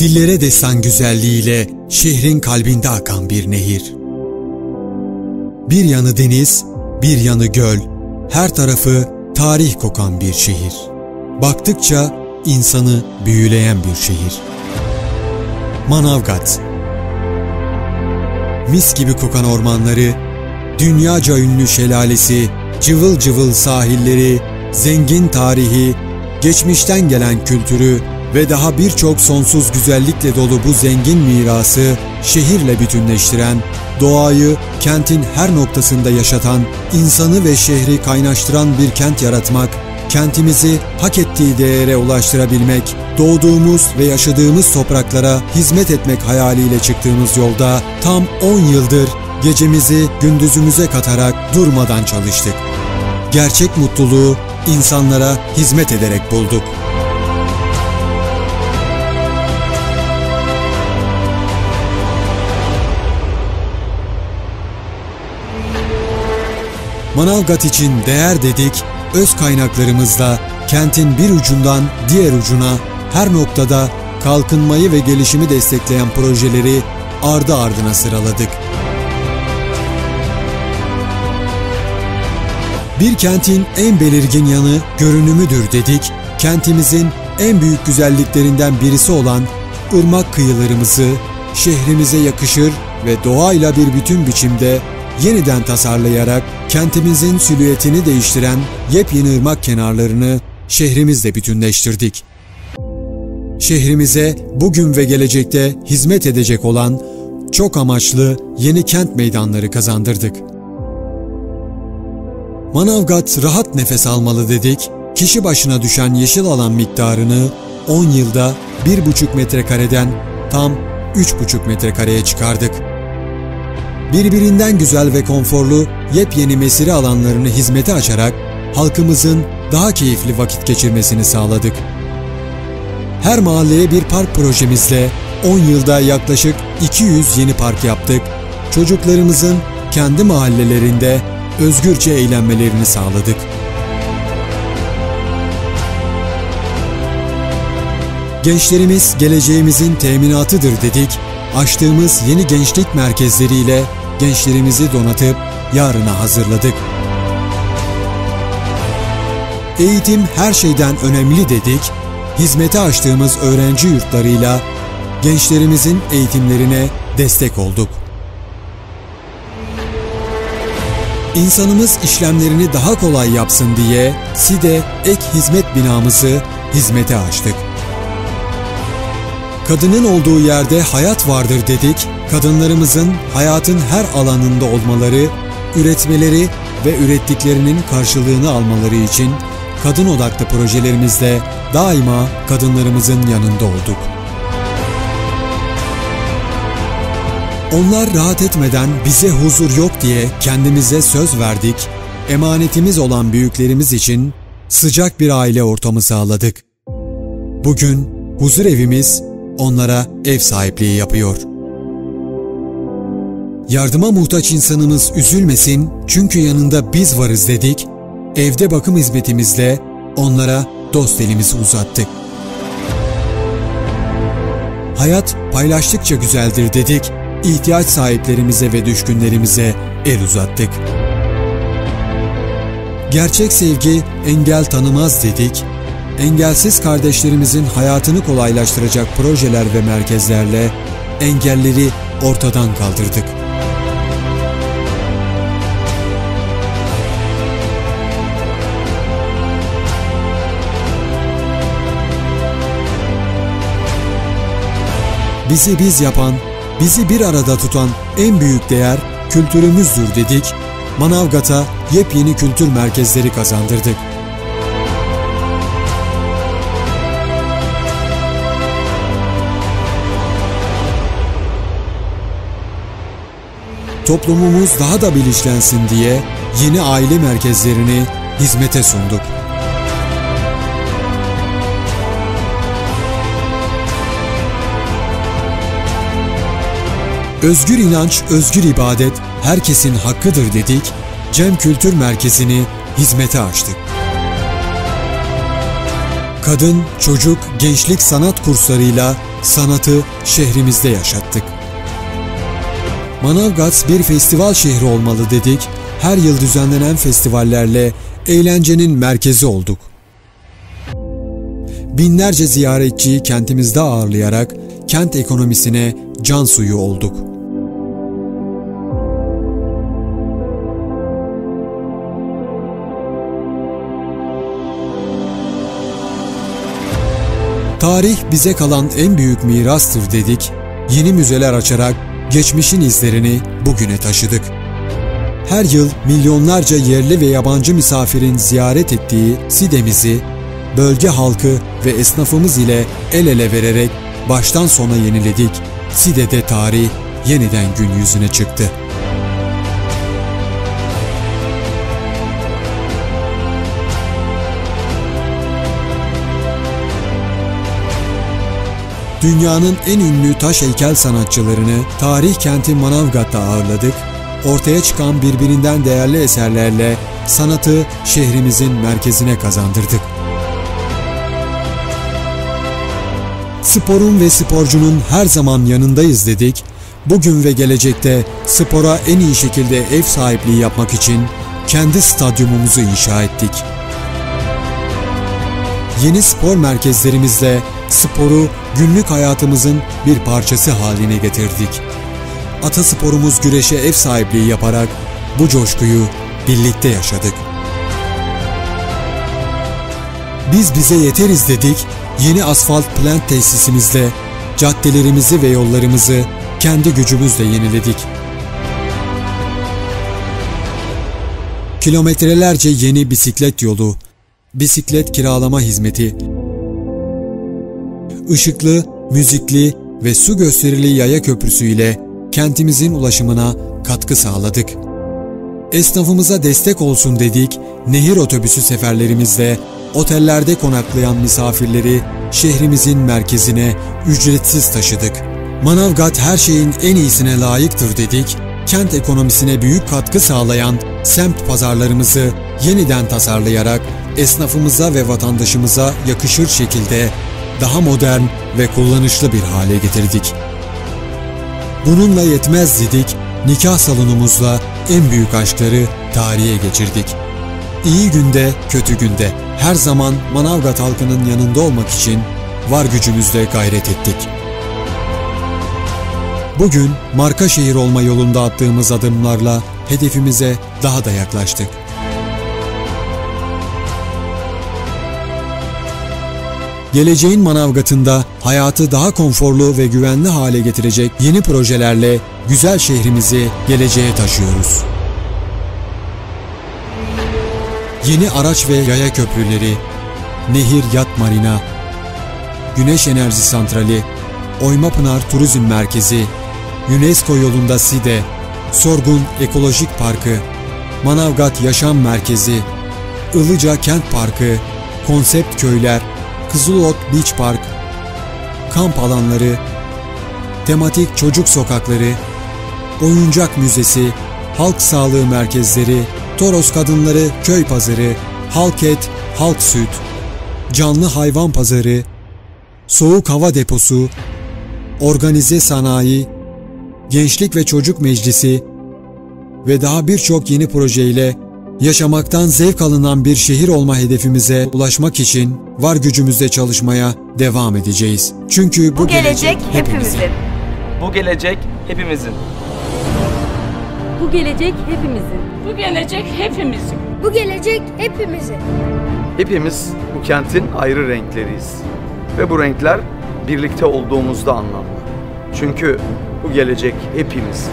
dillere destan güzelliğiyle şehrin kalbinde akan bir nehir. Bir yanı deniz, bir yanı göl, her tarafı tarih kokan bir şehir. Baktıkça insanı büyüleyen bir şehir. Manavgat Mis gibi kokan ormanları, dünyaca ünlü şelalesi, cıvıl cıvıl sahilleri, zengin tarihi, geçmişten gelen kültürü ve daha birçok sonsuz güzellikle dolu bu zengin mirası şehirle bütünleştiren, doğayı kentin her noktasında yaşatan, insanı ve şehri kaynaştıran bir kent yaratmak, kentimizi hak ettiği değere ulaştırabilmek, doğduğumuz ve yaşadığımız topraklara hizmet etmek hayaliyle çıktığımız yolda tam 10 yıldır gecemizi gündüzümüze katarak durmadan çalıştık. Gerçek mutluluğu insanlara hizmet ederek bulduk. Manavgat için değer dedik, öz kaynaklarımızla kentin bir ucundan diğer ucuna her noktada kalkınmayı ve gelişimi destekleyen projeleri ardı ardına sıraladık. Bir kentin en belirgin yanı görünümüdür dedik, kentimizin en büyük güzelliklerinden birisi olan ırmak kıyılarımızı şehrimize yakışır ve doğayla bir bütün biçimde yeniden tasarlayarak kentimizin silüetini değiştiren yepyeni ırmak kenarlarını şehrimizle bütünleştirdik. Şehrimize bugün ve gelecekte hizmet edecek olan çok amaçlı yeni kent meydanları kazandırdık. Manavgat rahat nefes almalı dedik, kişi başına düşen yeşil alan miktarını 10 yılda 1,5 metrekareden tam 3,5 metrekareye çıkardık. Birbirinden güzel ve konforlu yepyeni mesire alanlarını hizmete açarak halkımızın daha keyifli vakit geçirmesini sağladık. Her mahalleye bir park projemizle 10 yılda yaklaşık 200 yeni park yaptık. Çocuklarımızın kendi mahallelerinde özgürce eğlenmelerini sağladık. Gençlerimiz geleceğimizin teminatıdır dedik. Açtığımız yeni gençlik merkezleriyle gençlerimizi donatıp yarına hazırladık. Eğitim her şeyden önemli dedik. Hizmete açtığımız öğrenci yurtlarıyla gençlerimizin eğitimlerine destek olduk. İnsanımız işlemlerini daha kolay yapsın diye SİDE ek hizmet binamızı hizmete açtık. Kadının olduğu yerde hayat vardır dedik. Kadınlarımızın hayatın her alanında olmaları, üretmeleri ve ürettiklerinin karşılığını almaları için kadın odaklı projelerimizde daima kadınlarımızın yanında olduk. Onlar rahat etmeden bize huzur yok diye kendimize söz verdik. Emanetimiz olan büyüklerimiz için sıcak bir aile ortamı sağladık. Bugün huzur evimiz onlara ev sahipliği yapıyor. Yardıma muhtaç insanımız üzülmesin çünkü yanında biz varız dedik. Evde bakım hizmetimizle onlara dost elimizi uzattık. Hayat paylaştıkça güzeldir dedik ihtiyaç sahiplerimize ve düşkünlerimize el uzattık. Gerçek sevgi engel tanımaz dedik. Engelsiz kardeşlerimizin hayatını kolaylaştıracak projeler ve merkezlerle engelleri ortadan kaldırdık. Bizi biz yapan bizi bir arada tutan en büyük değer kültürümüzdür dedik, Manavgat'a yepyeni kültür merkezleri kazandırdık. Toplumumuz daha da bilinçlensin diye yeni aile merkezlerini hizmete sunduk. Özgür inanç, özgür ibadet herkesin hakkıdır dedik, Cem Kültür Merkezi'ni hizmete açtık. Kadın, çocuk, gençlik sanat kurslarıyla sanatı şehrimizde yaşattık. Manavgat bir festival şehri olmalı dedik. Her yıl düzenlenen festivallerle eğlencenin merkezi olduk. Binlerce ziyaretçiyi kentimizde ağırlayarak kent ekonomisine can suyu olduk. Tarih bize kalan en büyük mirastır dedik, yeni müzeler açarak geçmişin izlerini bugüne taşıdık. Her yıl milyonlarca yerli ve yabancı misafirin ziyaret ettiği Side'mizi bölge halkı ve esnafımız ile el ele vererek baştan sona yeniledik. Side'de tarih yeniden gün yüzüne çıktı. Dünyanın en ünlü taş heykel sanatçılarını tarih kenti Manavgat'ta ağırladık. Ortaya çıkan birbirinden değerli eserlerle sanatı şehrimizin merkezine kazandırdık. Sporun ve sporcunun her zaman yanındayız dedik. Bugün ve gelecekte spora en iyi şekilde ev sahipliği yapmak için kendi stadyumumuzu inşa ettik. Yeni spor merkezlerimizle sporu günlük hayatımızın bir parçası haline getirdik. Atasporumuz güreşe ev sahipliği yaparak bu coşkuyu birlikte yaşadık. Biz bize yeteriz dedik, yeni asfalt plant tesisimizle caddelerimizi ve yollarımızı kendi gücümüzle yeniledik. Kilometrelerce yeni bisiklet yolu, bisiklet kiralama hizmeti, ışıklı, müzikli ve su gösterili yaya köprüsü ile kentimizin ulaşımına katkı sağladık. Esnafımıza destek olsun dedik, nehir otobüsü seferlerimizle otellerde konaklayan misafirleri şehrimizin merkezine ücretsiz taşıdık. Manavgat her şeyin en iyisine layıktır dedik, kent ekonomisine büyük katkı sağlayan semt pazarlarımızı yeniden tasarlayarak esnafımıza ve vatandaşımıza yakışır şekilde daha modern ve kullanışlı bir hale getirdik. Bununla yetmez dedik, nikah salonumuzla en büyük aşkları tarihe geçirdik. İyi günde, kötü günde her zaman Manavgat halkının yanında olmak için var gücümüzle gayret ettik. Bugün marka şehir olma yolunda attığımız adımlarla hedefimize daha da yaklaştık. Geleceğin Manavgat'ında hayatı daha konforlu ve güvenli hale getirecek yeni projelerle güzel şehrimizi geleceğe taşıyoruz. Yeni araç ve yaya köprüleri, nehir yat marina, güneş enerji santrali, Oymapınar Turizm Merkezi, UNESCO yolunda SİDE, Sorgun Ekolojik Parkı, Manavgat Yaşam Merkezi, Ilıca Kent Parkı, konsept köyler, Kızılot Beach Park, kamp alanları, tematik çocuk sokakları, oyuncak müzesi, halk sağlığı merkezleri, Toros Kadınları Köy Pazarı, Halk Et, Halk Süt, Canlı Hayvan Pazarı, Soğuk Hava Deposu, Organize Sanayi, Gençlik ve Çocuk Meclisi ve daha birçok yeni projeyle yaşamaktan zevk alınan bir şehir olma hedefimize ulaşmak için var gücümüzle çalışmaya devam edeceğiz. Çünkü bu, bu gelecek, gelecek hepimizin. Bu gelecek hepimizin. Bu gelecek hepimizin. Bu gelecek hepimizin. Bu gelecek hepimizin. Hepimiz bu kentin ayrı renkleriyiz. Ve bu renkler birlikte olduğumuzda anlamlı. Çünkü bu gelecek hepimiz.